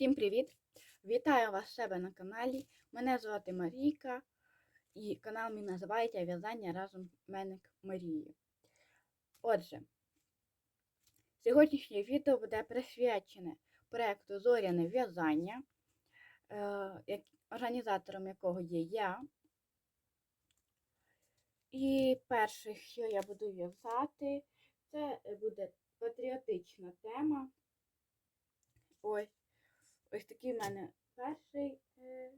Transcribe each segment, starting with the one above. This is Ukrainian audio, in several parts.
Всім привіт! Вітаю вас себе на каналі. Мене звати Марійка, і канал мій називається В'язання разом Меник Марії. Отже, сьогоднішнє відео буде присвячене проєкту Зоряне в'язання, е, організатором якого є я. І перше, що я буду в'язати, це буде патріотична тема. Ось. Ось такий в мене перший е,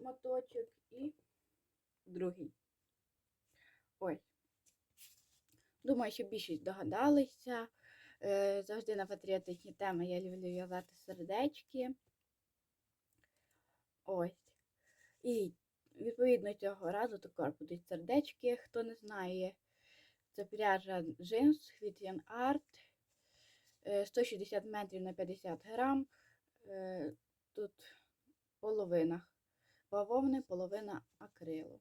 моточок і другий. Ось. Думаю, що більшість догадалися. Е, завжди на патріотичні теми я люблю в'язати сердечки. Ось. І відповідно цього разу також будуть сердечки. Хто не знає, це пряжа джинс Art. Е, 160 метрів на 50 грам. Е, Тут половина бавовни, половина акрилу.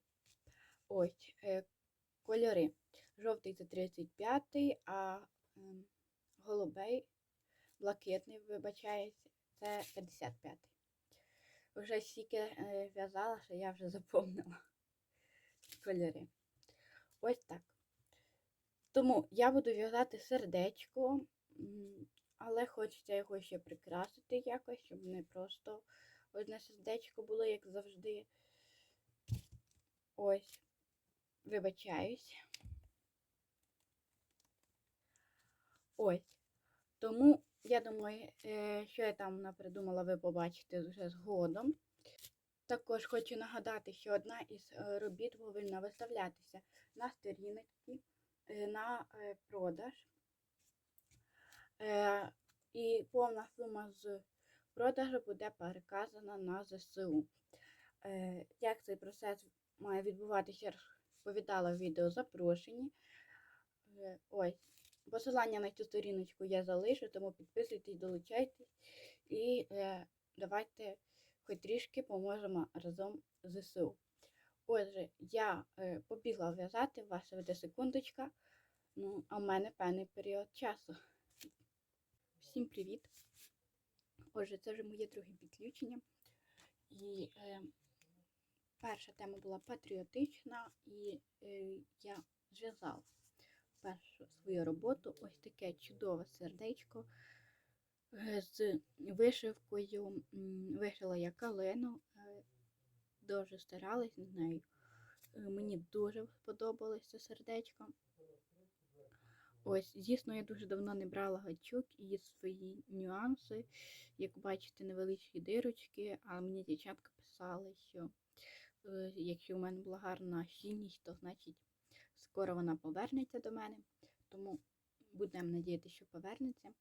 Ось е, кольори. Жовтий це 35, а ем, голубий, блакитний, вибачається, це 55. Вже стільки е, в'язала, що я вже заповнила кольори. Ось так. Тому я буду в'язати сердечко, але хочеться його ще прикрасити якось, щоб не просто одне сердечко було, як завжди. Ось, вибачаюсь. Ось. Тому, я думаю, е, що я там напридумала, ви побачите вже згодом. Також хочу нагадати, що одна із е, робіт повинна виставлятися на сторіночці е, на продаж. Е, І повна сума з продажу буде переказана на ЗСУ. Е, Як цей процес має відбуватися, я розповідала в відео запрошені. Е, Ось. Посилання на цю сторіночку я залишу, тому підписуйтесь, долучайтесь і давайте хоч трішки поможемо разом з ЗСУ. Отже, я побігла в'язати, ваша веде секундочка. Ну, а в мене певний період часу. Всім привіт! Отже, це вже моє друге підключення. І е, перша тема була патріотична, і е, я зв'язала першу свою роботу ось таке чудове сердечко е, з вишивкою. Вишила я калину, е, дуже старалась над нею. Е, Мені дуже сподобалось це сердечко. Ось, звісно, я дуже давно не брала гачок і є свої нюанси. Як бачите, невеличкі дирочки, а мені дівчатка писали, що е, якщо в мене була гарна щільність, то значить скоро вона повернеться до мене. Тому будемо надіятися, що повернеться.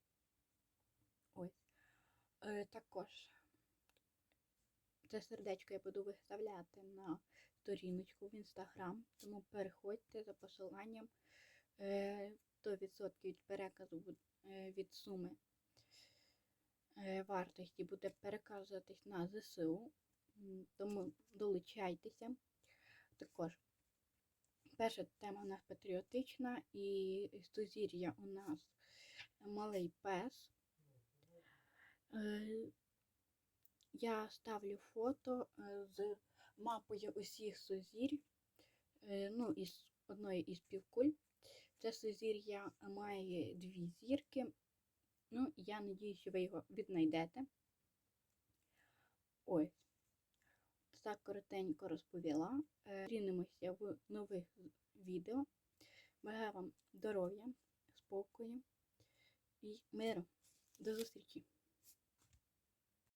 Ось. Е, також це сердечко я буду виставляти на сторіночку в інстаграм, тому переходьте за посиланням. Е, 100% від переказу е, від суми е, вартості буде переказуватись на ЗСУ, тому долучайтеся. Також перша тема у нас патріотична і стозір'я у нас малий пес. Е, Я ставлю фото е, з мапою усіх сузір'я, е, ну, із одної із півкуль. Це сузір'я має дві зірки. Ну, я надію, що ви його віднайдете. Ось. Так коротенько розповіла. Е, Зустрінемося в нових відео. Бажаю вам здоров'я, спокою і миру. До зустрічі!